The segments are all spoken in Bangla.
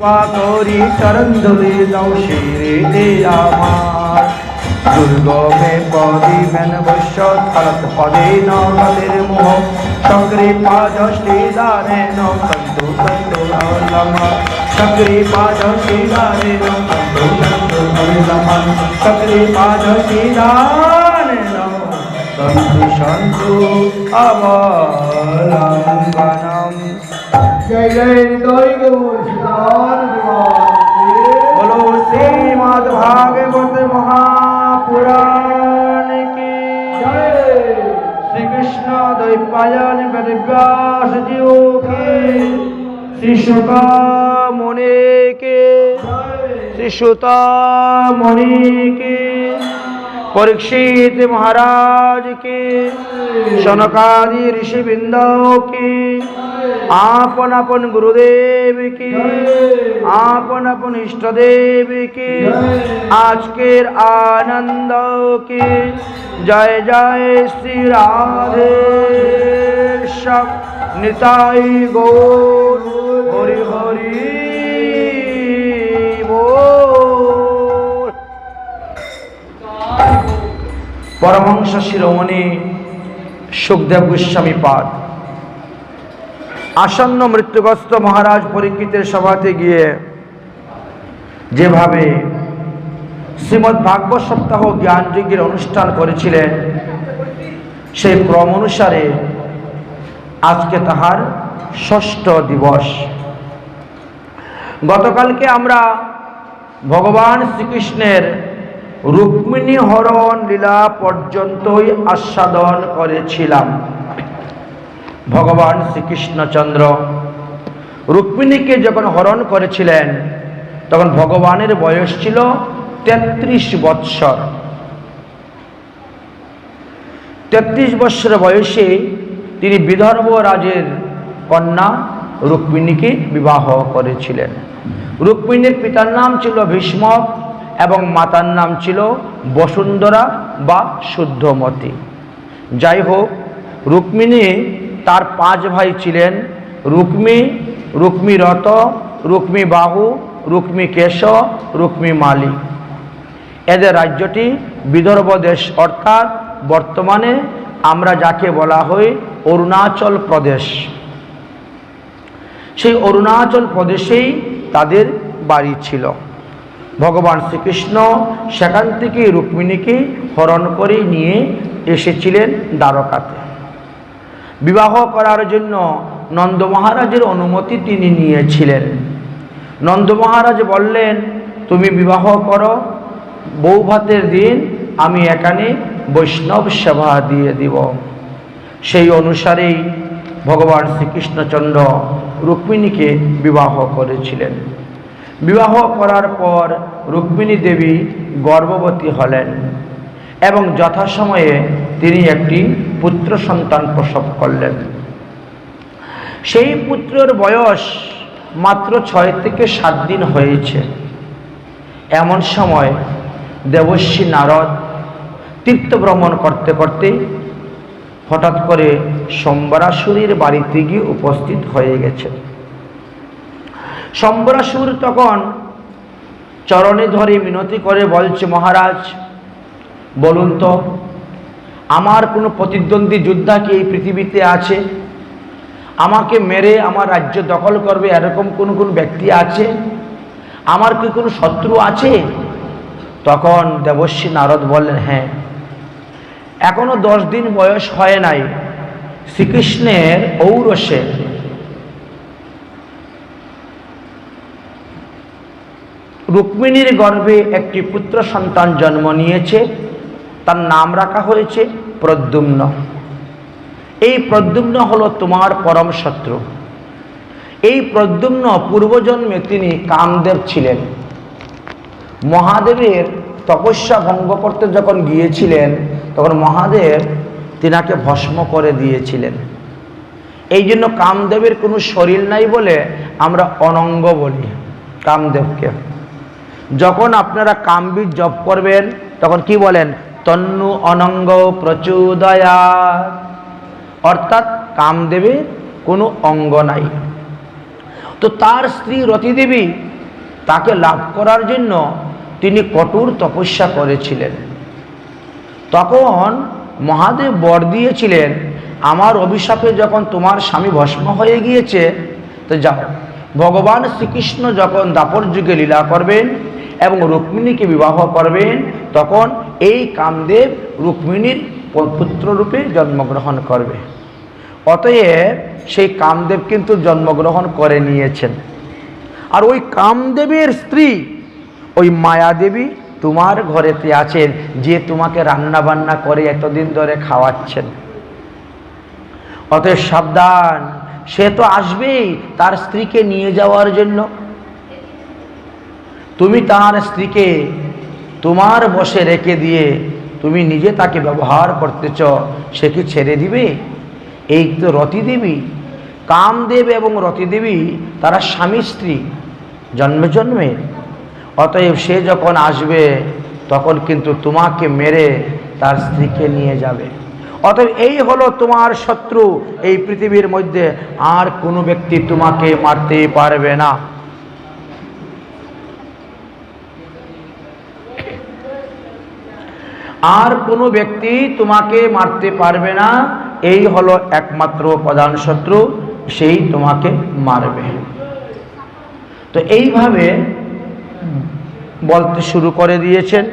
করি চরণ ধরে দাও শিরে আমার দুর্গমে পদি মেন বৈশ্য থরত পদে নগদের মোহ শঙ্করে পাদষ্টি দানে ন সন্তু সন্তু আলম শঙ্করে পাদষ্টি দানে ন সন্তু সন্তু আলম শঙ্করে পাদষ্টি সন্তু সন্তু জয় জয় 아연 베르가 스디오케 시슈가 모네케 시슈타 모네케 परीक्षित महाराज के सनकादि ऋषि बिंदो के आपन अपन गुरुदेव के आपन अपन इष्टदेव के आज के आनंद के जय जय श्री राधे निताई गो हरि हरि পরমহংস শিরোমণি সুখদেব গোস্বামী পাদ। আসন্ন মৃত্যুগ্রস্ত মহারাজ পরীক্ষিতের সভাতে গিয়ে যেভাবে শ্রীমৎ ভাগবত সপ্তাহ জ্ঞানযজ্ঞের অনুষ্ঠান করেছিলেন, সেই ক্রম অনুসারে আজকে তাহার ষষ্ঠ দিবস। গতকালকে আমরা ভগবান শ্রীকৃষ্ণের রুক্মিণী হরণ লীলা পর্যন্তই আস্বাদন করেছিলাম। ভগবান শ্রীকৃষ্ণচন্দ্র রুক্মিণীকে যখন হরণ করেছিলেন, তখন ভগবানের বয়স ছিল তেত্রিশ বৎসর। তেত্রিশ বৎসর বয়সে তিনি বিদর্ভ রাজের কন্যা রুক্মিণীকে বিবাহ করেছিলেন। রুক্মিণীর পিতার নাম ছিল ভীষ্মক। এবং মাতার নাম ছিল বসুন্ধরা বা শুদ্ধমতী। যাই হোক রুক্মিণী তার পাঁচ ভাই ছিলেন। রুক্মি রুক্মি রত, রুক্মি বাহু, রুক্মি কেশ রুক্মি মালি এদের রাজ্যটি বিদর্ভ দেশ, অর্থাৎ বর্তমানে আমরা যাকে বলা হয় অরুণাচল প্রদেশ। সেই অরুণাচল প্রদেশেই তাদের বাড়ি ছিল। ভগবান শ্রীকৃষ্ণ সেখান থেকে রুক্মিণীকে হরণ করে নিয়ে এসেছিলেন দ্বারকাতে। বিবাহ করার জন্য নন্দ মহারাজের অনুমতি তিনি নিয়েছিলেন। নন্দ মহারাজ বললেন, তুমি বিবাহ করো, বউ ভাতের দিন আমি এখানে বৈষ্ণব সেবা দিয়ে দিব। সেই অনুসারেই ভগবান শ্রীকৃষ্ণচন্দ্র রুক্মিণীকে বিবাহ করেছিলেন। বিবাহ করার পর রুক্মিণী দেবী গর্ভবতী হলেন এবং যথাসময়ে তিনি একটি পুত্র সন্তান প্রসব করলেন। সেই পুত্রের বয়স মাত্র ছয় থেকে সাত দিন হয়েছে। এমন সময় দেবশ্রী নারদ তীর্থ ভ্রমণ করতে করতে হঠাৎ করে সম্বরাসুরীর বাড়িতে গিয়ে উপস্থিত হয়ে গেছে। সম্বরাসুর তখন চরণে ধরে মিনতি করে বলছে, মহারাজ, বলুন তো, আমার কোনো প্রতিদ্বন্দ্বী যোদ্ধা কি এই পৃথিবীতে আছে? আমাকে মেরে আমার রাজ্য দখল করবে এরকম কোন কোন ব্যক্তি আছে? আমার কি কোনো শত্রু আছে? তখন দেবশ্রী নারদ বললেন হ্যাঁ এখনও দশ দিন বয়স হয় নাই। শ্রীকৃষ্ণের ঔরসে রুক্মিণীর গর্ভে একটি পুত্র সন্তান জন্ম নিয়েছে। তার নাম রাখা হয়েছে প্রদ্যুম্ন। এই প্রদ্যুম্ন হলো তোমার পরম শত্রু। এই প্রদ্যুম্ন পূর্বজন্মে তিনি কামদেব ছিলেন। মহাদেবের তপস্যা ভঙ্গ করতে যখন গিয়েছিলেন, তখন মহাদেব তিনাকে ভস্ম করে দিয়েছিলেন। এই জন্য কামদেবের কোনো শরীর নাই বলে আমরা অনঙ্গ বলি কামদেবকে। যখন আপনারা কামবীর জপ করবেন, তখন কি বলেন? তন্নু অনঙ্গ প্রচুদয়া। অর্থাৎ কামদেবের কোনো অঙ্গ নাই। তো তার স্ত্রী রতিদেবী তাকে লাভ করার জন্য তিনি কঠোর তপস্যা করেছিলেন। তখন মহাদেব বর দিয়েছিলেন, আমার অভিশাপে যখন তোমার স্বামী ভস্ম হয়ে গিয়েছে, তো যাও। ভগবান শ্রীকৃষ্ণ যখন দাপর যুগে লীলা করবেন এবং রুক্মিণীকে বিবাহ করবেন, তখন এই কামদেব রুক্মিণীর পুত্ররূপে জন্মগ্রহণ করবে। অতএব সেই কামদেব কিন্তু জন্মগ্রহণ করে নিয়েছেন। আর ওই কামদেবের স্ত্রী, ওই মায়াদেবী তোমার ঘরেতে আছেন, যে তোমাকে রান্না বান্না করে এতদিন ধরে খাওয়াচ্ছেন। অতএব সাবধান সে তো আসবেই তার স্ত্রীকে নিয়ে যাওয়ার জন্য। তুমি তার স্ত্রীকে তোমার বসে রেখে দিয়ে তুমি নিজে তাকে ব্যবহার করতেছ, সে কি ছেড়ে দিবে? এই তো রতিদেবী। কামদেব এবং রতিদেবী, তারা স্বামী স্ত্রী, জন্মে জন্মে। অতএব সে যখন আসবে, তখন কিন্তু তোমাকে মেরে তার স্ত্রীকে নিয়ে যাবে। অতএব এই হলো তোমার শত্রু। এই পৃথিবীর মধ্যে আর কোনো ব্যক্তি তোমাকে মারতে পারবে না। আর কোনো ব্যক্তি তোমাকে মারতে পারবে না, এই হলো একমাত্র প্রধান শত্রু, সেই তোমাকে মারবে। তো এইভাবে বলতে শুরু করে দিয়েছেন।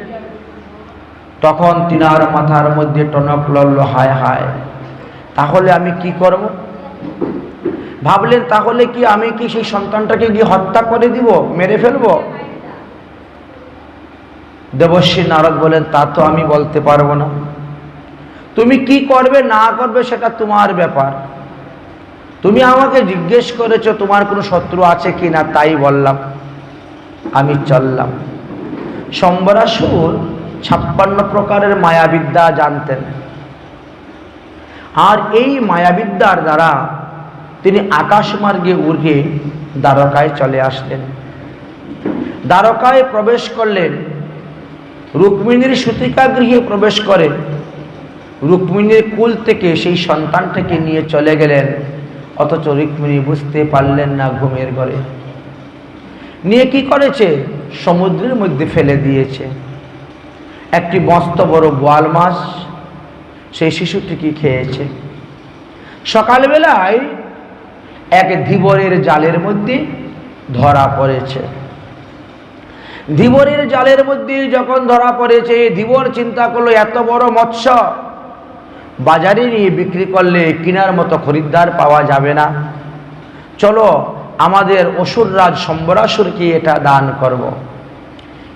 তখন তিনার মাথার মধ্যে টনক লড়ল, হায় হায়। তাহলে আমি কি করব? ভাবলেন, তাহলে কি আমি কি সেই সন্তানটাকে গিয়ে হত্যা করে দিব, মেরে ফেলব? দেবশ্রী নারদ বলেন, তা তো আমি বলতে পারব না। তুমি কি করবে, না করবে, সেটা তোমার ব্যাপার। তুমি আমাকে জিজ্ঞেস করেছ, তোমার কোনো শত্রু আছে কি না, তাই বললাম। আমি চললাম। সম্বরাসুর ছাপ্পান্ন প্রকারের মায়াবিদ্যা জানতেন। আর এই মায়াবিদ্যার দ্বারা তিনি আকাশমার্গে উড়ে দ্বারকায় চলে আসলেন। দ্বারকায় প্রবেশ করলেন, রুক্মিণীর সুতিকা গৃহে প্রবেশ করেন রুক্মিণীর কুল থেকে সেই সন্তানটাকে নিয়ে চলে গেলেন, অথচ রুক্মিণী বুঝতে পারলেন না ঘুমের ঘরে। নিয়ে কি করেছে? সমুদ্রের মধ্যে ফেলে দিয়েছে। একটি মস্ত বড় বোয়াল মাছ, সেই শিশুটিকে খেয়েছে? সকালবেলায় এক ধীবরের জালের মধ্যে ধরা পড়েছে। ধীবরের জালের মধ্যে যখন ধরা পড়েছে, ধীবর চিন্তা করল, এত বড় মৎস্য, বাজারে নিয়ে বিক্রি করলে কেনার মতো খরিদ্দার পাওয়া যাবে না। চলো, আমাদের অসুররাজ সম্বরাসুরকে এটা দান করব।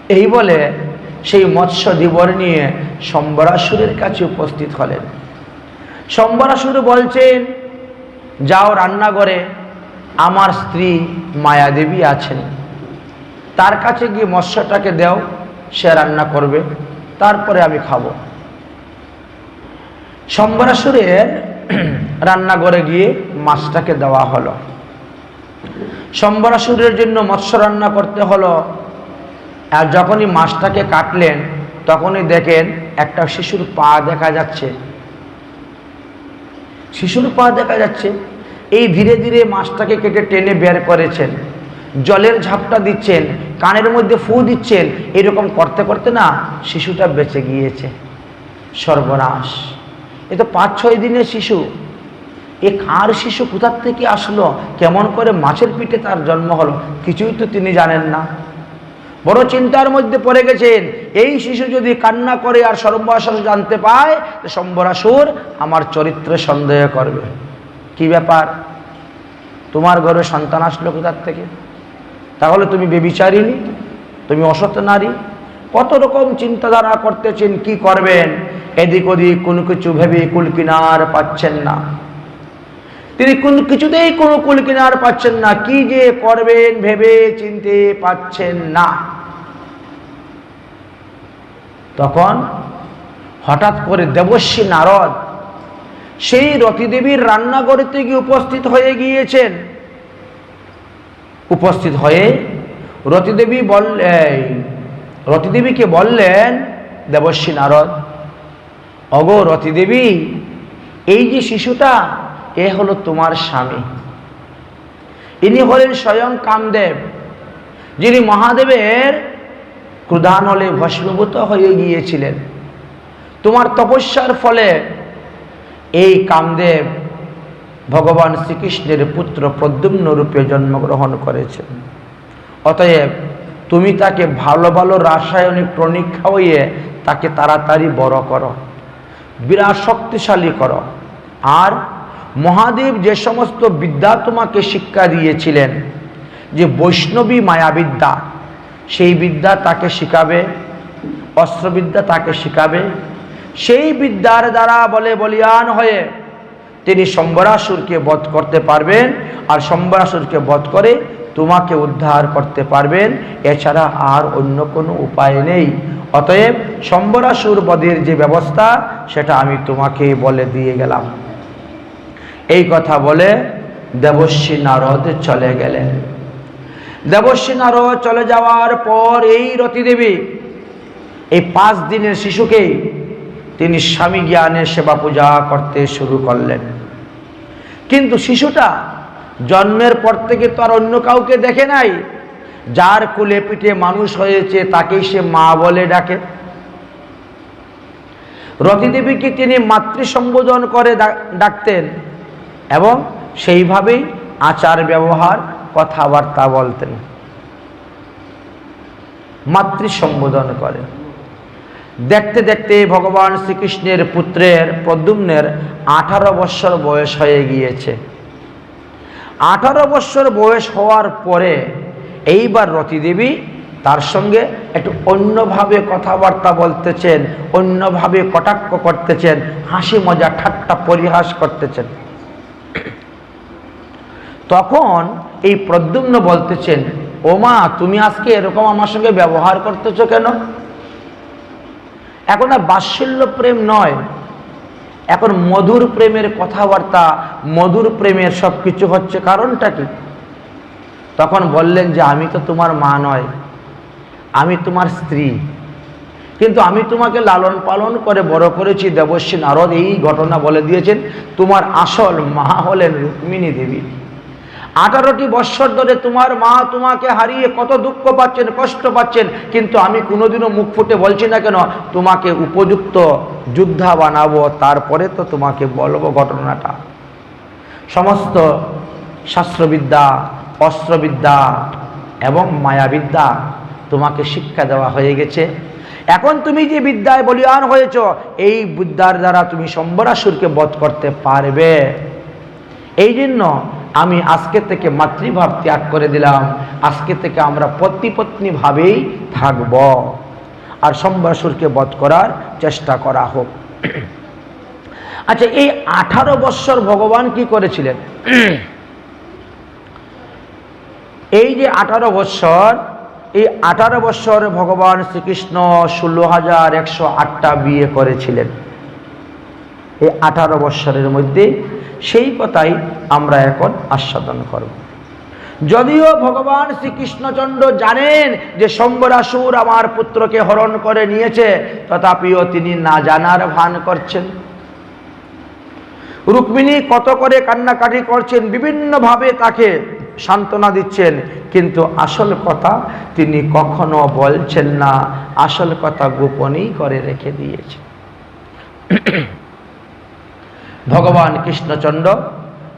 এই বলে সেই মৎস্য দিবর নিয়ে সম্বরাসুরের কাছে উপস্থিত হলেন। সম্বরাসুর বলছেন, যাও রান্নাঘরে, আমার স্ত্রী মায়াদেবী আছেন। তার কাছে গিয়ে মৎস্যটাকে দেও, সে রান্না করবে, তারপরে আমি খাব। সম্বরাসুরের রান্নাঘরে গিয়ে মাছটাকে দেওয়া হলো। সম্বরাসুরের জন্য মৎস্য রান্না করতে হলো আর যখনই মাছটাকে কাটলেন, তখনই দেখেন একটা শিশুর পা দেখা যাচ্ছে। শিশুর পা দেখা যাচ্ছে। এই ধীরে ধীরে মাছটাকে কেটে টেনে বের করেছেন। জলের ঝাপটা দিচ্ছেন, কানের মধ্যে ফু দিচ্ছেন, এরকম করতে করতে না শিশুটা বেঁচে গিয়েছে। সর্বনাশ। এ তো পাঁচ ছয় দিনের শিশু। এ কার শিশু কোথার থেকে আসলো? কেমন করে মাছের পিঠে তার জন্ম হলো? কিছুই তো তিনি জানেন না। বড় চিন্তার মধ্যে পড়ে গেছেন, এই শিশু যদি কান্না করে আর সর্বাসর জানতে পায়, তো সম্বরাসুর আমার চরিত্রে সন্দেহ করবে। কি ব্যাপার? তোমার ঘরে সন্তান আসলো কোথার থেকে? তাহলে তুমি বেবিচারিনী তুমি অসৎ নারী। কত রকম চিন্তাধারা করতেছেন, কি করবেন? এদিক ওদিক কোনো কিছু ভেবে কুল কিনার পাচ্ছেন না। তিনি কোন কিছুতেই কোনো কুল কিনার পাচ্ছেন না। কি যে করবেন ভেবে চিনতে পাচ্ছেন না। তখন হঠাৎ করে দেবশ্রী নারদ সেই রতিদেবীর রান্নাঘরেতে গিয়ে উপস্থিত হয়ে গিয়েছেন। উপস্থিত হয়ে রতিদেবী বল এই, রতিদেবীকে বললেন দেবশ্রী নারদ অগো রতিদেবী এই যে শিশুটা এ হলো তোমার স্বামী। ইনি হলেন স্বয়ং কামদেব, যিনি মহাদেবের ক্রুধানলে ভস্মীভূত হয়ে গিয়েছিলেন। তোমার তপস্যার ফলে এই কামদেব ভগবান শ্রীকৃষ্ণের পুত্র প্রদ্যুম্ন রূপে জন্মগ্রহণ করেছেন। অতএব তুমি তাকে ভালো ভালো রাসায়নিক টনিক খাওয়িয়ে তাকে তাড়াতাড়ি বড় করো, বিরাট শক্তিশালী করো। আর মহাদেব যে সমস্ত বিদ্যা তোমাকে শিক্ষা দিয়েছিলেন, যে বৈষ্ণবী মায়াবিদ্যা, সেই বিদ্যা তাকে শিখাবে, অস্ত্রবিদ্যা তাকে শিখাবে, সেই বিদ্যার দ্বারা বলে বলিয়ান হয়ে তিনি সম্বরাসুরকে বধ করতে পারবেন আর সম্বরাসুরকে বধ করে তোমাকে উদ্ধার করতে পারবেন। এছাড়া আর অন্য কোনো উপায় নেই। অতএব সম্বরাসুর বধের যে ব্যবস্থা, সেটা আমি তোমাকে বলে দিয়ে গেলাম। এই কথা বলে দেবশ্রী নারদ চলে গেলেন। দেবশ্রী নারদ চলে যাওয়ার পর এই রতিদেবী, এই পাঁচ দিনের শিশুকেই তিনি স্বামী জ্ঞানের সেবা পূজা করতে শুরু করলেন। কিন্তু শিশুটা জন্মের পর থেকে তো আর অন্য কাউকে দেখে নাই। যার কুলে পিঠে মানুষ হয়েছে তাকেই সে মা বলে ডাকে। রতিদেবীকে তিনি মাতৃ সম্বোধন করে ডাকতেন। এবং সেইভাবেই আচার ব্যবহার কথাবার্তা বলতেন। মাতৃ সম্বোধন করে দেখতে দেখতে ভগবান শ্রীকৃষ্ণের পুত্রের প্রদ্যুম্নের আঠারো বৎসর বয়স হয়ে গিয়েছে। আঠারো বৎসর বয়স হওয়ার পরে এইবার রতিদেবী তার সঙ্গে একটু অন্যভাবে কথাবার্তা বলতেছেন, অন্যভাবে কটাক্ষ করতেছেন, হাসি মজা, ঠাট্টা, পরিহাস করতেছেন। তখন এই প্রদ্যুম্ন বলতেছেন, ওমা, তুমি আজকে এরকম আমার সঙ্গে ব্যবহার করতেছ কেন? এখন আর বাৎসল্য প্রেম নয়। এখন মধুর প্রেমের কথাবার্তা, মধুর প্রেমের সব কিছু হচ্ছে কারণটা কি? তখন বললেন যে, আমি তো তোমার মা নয়, আমি তোমার স্ত্রী। কিন্তু আমি তোমাকে লালন পালন করে বড় করেছি, দেবশ্রী নারদ এই ঘটনা বলে দিয়েছেন, তোমার আসল মা হলেন রুক্মিণী দেবী। আঠারোটি বৎসর ধরে তোমার মা তোমাকে হারিয়ে কত দুঃখ পাচ্ছেন, কষ্ট পাচ্ছেন, কিন্তু আমি কোনোদিনও মুখ ফুটে বলছি না কেন, তোমাকে উপযুক্ত যোদ্ধা বানাবো, তারপরে তো তোমাকে বলব ঘটনাটা। সমস্ত শাস্ত্রবিদ্যা, অস্ত্রবিদ্যা এবং মায়াবিদ্যা তোমাকে শিক্ষা দেওয়া হয়ে গেছে। এখন তুমি যে বিদ্যায় বলিয়ান হয়েছ, এই বিদ্যার দ্বারা তুমি সম্বরাসুরকে বধ করতে পারবে। এই জন্য আমি আজকে থেকে মাতৃভাব ত্যাগ করে দিলাম। আজকে থেকে আমরা পত্নী ভাবেই থাকব। আর সম্বরাসুরকে বধ করার চেষ্টা করা হোক। আচ্ছা এই আঠারো বৎসর ভগবান কি করেছিলেন? এই যে আঠারো বৎসর, এই আঠারো বৎসর ভগবান শ্রীকৃষ্ণ ষোলো হাজার একশো আটটা বিয়ে করেছিলেন। এই আঠারো বৎসরের মধ্যে সেই কথাই আমরা এখন আস্বাদন করব। যদিও ভগবান শ্রীকৃষ্ণচন্দ্র জানেন যে সম্বরাসুর আমার পুত্রকে হরণ করে নিয়েছে, তথাপিও তিনি না জানার ভান করছেন। রুক্মিণী কত করে কান্নাকাটি করছেন, বিভিন্নভাবে তাকে সান্ত্বনা দিচ্ছেন, কিন্তু আসল কথা তিনি কখনো বলছেন না, আসল কথা গোপনই করে রেখে দিয়েছে ভগবান কৃষ্ণচন্দ্র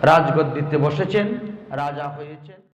রাজগদ্দিতে বসেছেন রাজা হয়েছেন।